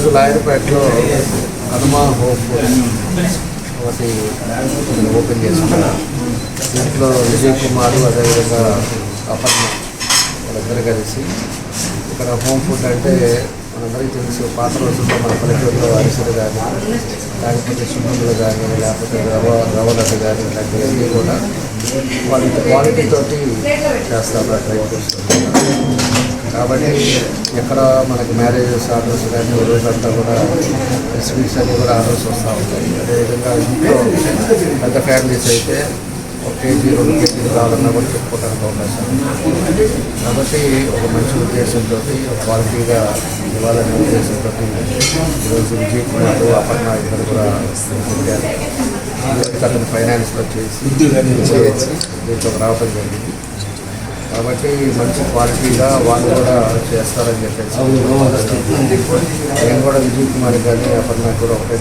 ఈరోజు లాయర్పేటలో హనుమా హోప్ ఒకటి ఓపెన్ చేసుకున్నాం దీంట్లో విజయ్ కుమార్ అదేవిధంగా అపర్ణ వాళ్ళిద్దరు కలిసి ఇక్కడ హోమ్ ఫుడ్ అంటే మనందరికీ తెలుసు పాత రోజుల్లో మన పల్లెటూరులో అరిసెలు కానీ లేకపోతే సున్నుండలు కానీ లేకపోతే రవ రవలడ్డు కానీ ఇలాంటివన్నీ కూడా వాళ్ళ క్వాలిటీతో చేస్తారు ట్రై చేస్తారు కాబట్టి ఎక్కడ మనకి మ్యారేజెస్ ఆర్డర్స్ కానీ రోజు రోజంతా కూడా స్వీట్స్ అన్నీ కూడా ఆర్డర్స్ వస్తూ ఉంటాయి అదేవిధంగా ఇంట్లో పెద్ద ఫ్యామిలీస్ అయితే ఒక కేజీ రెండు కేజీలు కావాలన్నా కూడా చెప్పుకోవడానికి అవకాశం కాబట్టి ఒక మంచి ఉద్దేశంతో ఒక క్వాలిటీగా ఇవ్వాలనే ఉద్దేశంతో ఈరోజు విజయ్ కుమార్ అపర్ణ ఇద్దరు కూడా అతను ఫైనాన్స్లో చేసి చేసి దీంట్లో రావడం జరిగింది కాబట్టి మంచి క్వాలిటీగా వాళ్ళు కూడా చేస్తారని చెప్పేసి నేను కూడా విజయ్ కుమార్ కానీ అపర్ణ కూడా ఒకటే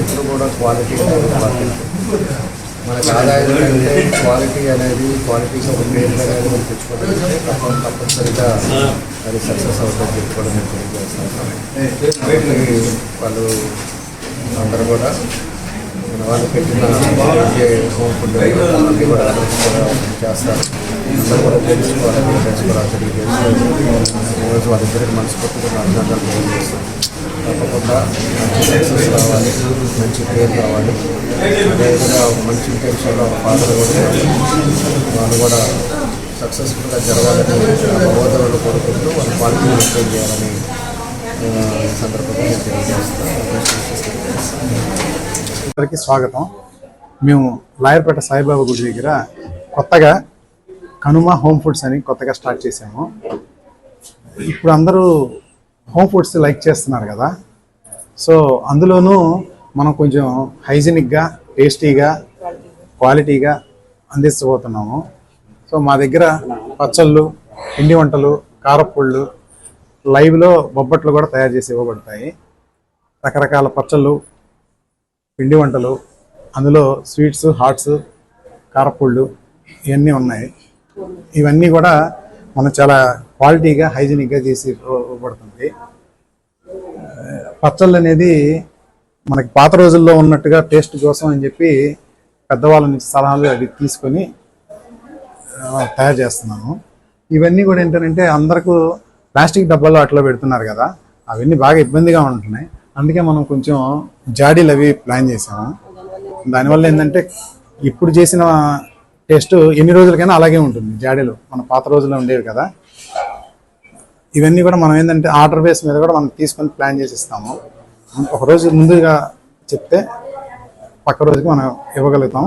ఇప్పుడు కూడా క్వాలిటీ మనకు ఆదాయం కంటే క్వాలిటీ అనేది క్వాలిటీగా ఒక పేరు అనేది మనం తెచ్చుకోవడం తప్ప తప్పనిసరిగా అది సక్సెస్ అవుతుందని చెప్పుకోవడం నేను తెలియజేస్తాను. వాళ్ళు అందరూ కూడా మన వాళ్ళు పెట్టిన హోమ్ కూడా చేస్తారు. అందరూ కూడా తెలుసుకోవాలని తెలుసుకోవాలని ఈరోజు వాళ్ళిద్దరికి మనస్ఫూర్తిగా అభినందనలు తెలియజేస్తాను తప్పకుండా మంచి సక్సెస్ రావాలి మంచి పేరు రావాలి. అదేవిధంగా ఒక మంచి ఇంటెన్షన్లో ఒక ఫాదర్ కూడా వాళ్ళు కూడా సక్సెస్ఫుల్గా జరగాలని భగవద్గీతలు కోరుకుంటూ వాళ్ళ క్వాలిటీ మెయింటైన్ చేయాలని సందర్భంగా నేను తెలియజేస్తాను. అందరికీ స్వాగతం. మేము లాయర్పేట సాయిబాబా గుడి దగ్గర కొత్తగా కనుమ హోమ్ ఫుడ్స్ అని కొత్తగా స్టార్ట్ చేసాము ఇప్పుడు అందరూ హోమ్ ఫుడ్స్ లైక్ చేస్తున్నారు కదా. సో అందులోనూ మనం కొంచెం హైజీనిక్గా టేస్టీగా క్వాలిటీగా అందించబోతున్నాము. సో మా దగ్గర పచ్చళ్ళు పిండి వంటలు కారప్పళ్ళు లైవ్లో బొబ్బట్లు కూడా తయారు చేసి ఇవ్వబడతాయి. రకరకాల పచ్చళ్ళు పిండి వంటలు అందులో స్వీట్స్ హాట్స్ కారపళ్ళు ఇవన్నీ ఉన్నాయి. ఇవన్నీ కూడా మనం చాలా క్వాలిటీగా హైజీనిక్గా చేసి ఇవ్వబడుతుంది. పచ్చళ్ళు అనేది మనకి పాత రోజుల్లో ఉన్నట్టుగా టేస్ట్ కోసం అని చెప్పి పెద్దవాళ్ళ నుంచి సలహాలు అవి తీసుకొని తయారు చేస్తున్నాను ఇవన్నీ కూడా ఏంటంటే అందరికీ ప్లాస్టిక్ డబ్బాలు అట్లా పెడుతున్నారు కదా అవన్నీ బాగా ఇబ్బందిగా ఉంటున్నాయి. అందుకే మనం కొంచెం జాడీలు అవి ప్లాన్ చేసాము. దానివల్ల ఏంటంటే ఇప్పుడు చేసిన టేస్ట్ ఎన్ని రోజులకైనా అలాగే ఉంటుంది జాడీలు. మన పాత రోజుల్లో ఉండేవి కదా. ఇవన్నీ కూడా మనం ఏంటంటే ఆర్డర్ బేస్ మీద కూడా మనం తీసుకొని ప్లాన్ చేసి ఇస్తాము ఒక రోజు ముందుగా చెప్తే పక్క రోజుకి మనం ఇవ్వగలుగుతాం.